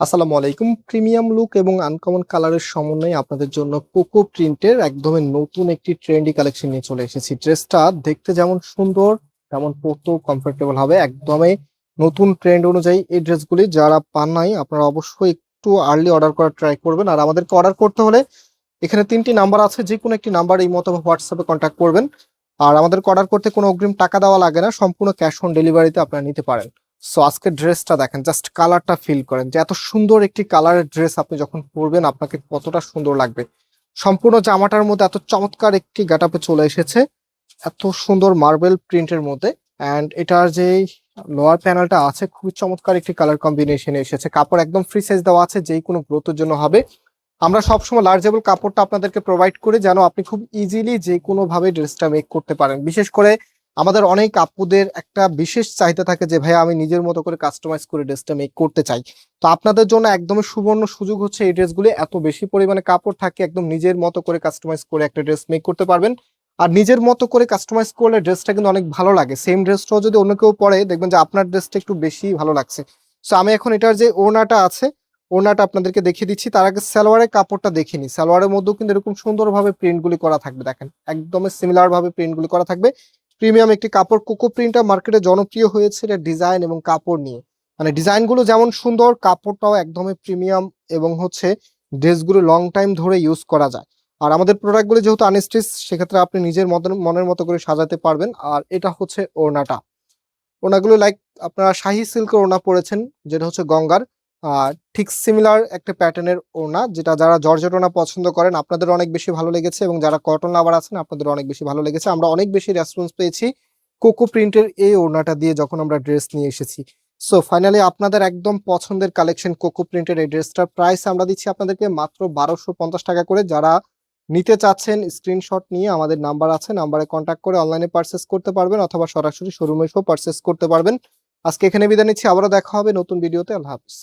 আসসালামু আলাইকুম। Premium look এবং আনকমন কালারের সমন্বয়ে আপনাদের জন্য কোকো প্রিন্টের একদমই নতুন একটি ট্রেন্ডি কালেকশন নিয়ে চলে এসেছি। ড্রেসটা দেখতে যেমন সুন্দর, তেমন পরতেও কমফোর্টেবল হবে। একদমই নতুন ট্রেন্ড অনুযায়ী এই ড্রেসগুলি যারা পান নাই, আপনারা অবশ্যই একটু আর্লি অর্ডার করার ট্রাই করবেন। আর আমাদেরকে অর্ডার করতে হলে এখানে তিনটি নাম্বার আছে যে কোনো একটি নাম্বার এই মতো হোয়াটসঅ্যাপে কন্ট্যাক্ট করবেন। আর আমাদেরকে অর্ডার করতে কোনো অগ্রিম টাকা দেওয়া লাগে না, সম্পূর্ণ ক্যাশ অন ডেলিভারিতে আপনারা নিতে পারেন। সো আজকে ড্রেসটা দেখেন জাস্ট কালারটা ফিল করেন, যে এত সুন্দর একটি কালারের ড্রেস আপনি যখন পরবেন, আপনাকে কতটা সুন্দর লাগবে। সম্পূর্ণ জামাটার মধ্যে এত চমৎকার একটি গাটাপে চলে এসেছে, এত সুন্দর মার্বেল প্রিন্টের মধ্যে অ্যান্ড এটার যে লোয়ার প্যানেলটা আছে, খুবই চমৎকার একটি কালার কম্বিনেশনে এসেছে। কাপড় একদম ফ্রি সাইজ দেওয়া আছে, যেই কোনো গ্রোথের জন্য হবে। আমরা সবসময় লার্জেবল কাপড়টা আপনাদেরকে প্রোভাইড করি, যেন আপনি খুব ইজিলি যে কোনোভাবে ড্রেসটা মেক করতে পারেন। বিশেষ করে আমাদের অনেক আপুদের একটা বিশেষ চাহিদা থাকে যে ভাই আমি নিজের মতো করে কাস্টমাইজ করে ড্রেসটা মেক করতে চাই। তো আপনাদের জন্য একদম সুবর্ণ সুযোগ হচ্ছে এই ড্রেসগুলি এত বেশি পরিমাণে কাপড় থাকে, একদম নিজের মতো করে কাস্টমাইজ করে একটা ড্রেস মেক করতে পারবেন। আর নিজের মতো করে কাস্টমাইজ করলে ড্রেসটা কিন্তু অনেক ভালো লাগে। সেম ড্রেসটাও যদি অন্য কেউ পরে, দেখবেন যে আপনার ড্রেসটা একটু বেশি ভালো লাগছে। সো আমি এখন এটার যে ওড়নাটা আছে, ওড়নাটা আপনাদেরকে দেখিয়ে দিচ্ছি। তার আগে সালোয়ারের কাপড়টা দেখিনি সালোয়ারের মধ্যেও কিন্তু এরকম সুন্দরভাবে প্রিন্টগুলি করা থাকবে, দেখেন। একদমই সিমিলারভাবে প্রিন্টগুলি করা থাকবে। প্রিমিয়াম একটি কাপড় কোকো প্রিন্টটা মার্কেটে জনপ্রিয় হয়েছে এটা ডিজাইন এবং কাপড় নিয়ে। মানে ডিজাইনগুলো যেমন সুন্দর, কাপড়টাও একদমই প্রিমিয়াম এবং হচ্ছে ড্রেসগুলো লং টাইম ধরে ইউজ করা যায়। আর আমাদের প্রোডাক্টগুলো যেহেতু আনস্টিচ সেক্ষেত্রে আপনি নিজের মতন মনের মতো করে সাজাতে পারবেন। আর এটা হচ্ছে ওড়নাটা। ওড়নাগুলো লাইক আপনারা শাহি সিল্কের ওড়না পরেছেন, যেটা হচ্ছে গঙ্গার। ঠিক সিমিলার একটা প্যাটার্নের ওড়না, যেটা যারা জর্জেট ওড়না পছন্দ করেন, আপনাদের অনেক বেশি ভালো লেগেছে এবং যারা কটন লাভার আছেন, আপনাদের অনেক বেশি ভালো লেগেছে। আমরা অনেক বেশি রেসপন্স পেয়েছি কোকো প্রিন্টের এই ওড়নাটা দিয়ে যখন আমরা ড্রেস নিয়ে এসেছি। সো ফাইনালি আপনাদের একদম পছন্দের কালেকশন কোকো প্রিন্টের এই ড্রেসটার প্রাইস আমরা দিচ্ছি আপনাদেরকে মাত্র বারোশো পঞ্চাশ টাকা করে। যারা নিতে চাচ্ছেন স্ক্রিনশট নিয়ে আমাদের নাম্বার আছে নাম্বারে কন্ট্যাক্ট করে অনলাইনে পারচেস করতে পারবেন অথবা সরাসরি শোরুমে এসেও পারচেস করতে পারবেন। আজকে এখানে বিদায় নিচ্ছি, আবারও দেখা হবে নতুন ভিডিওতে আল্লাহ হাফিজ।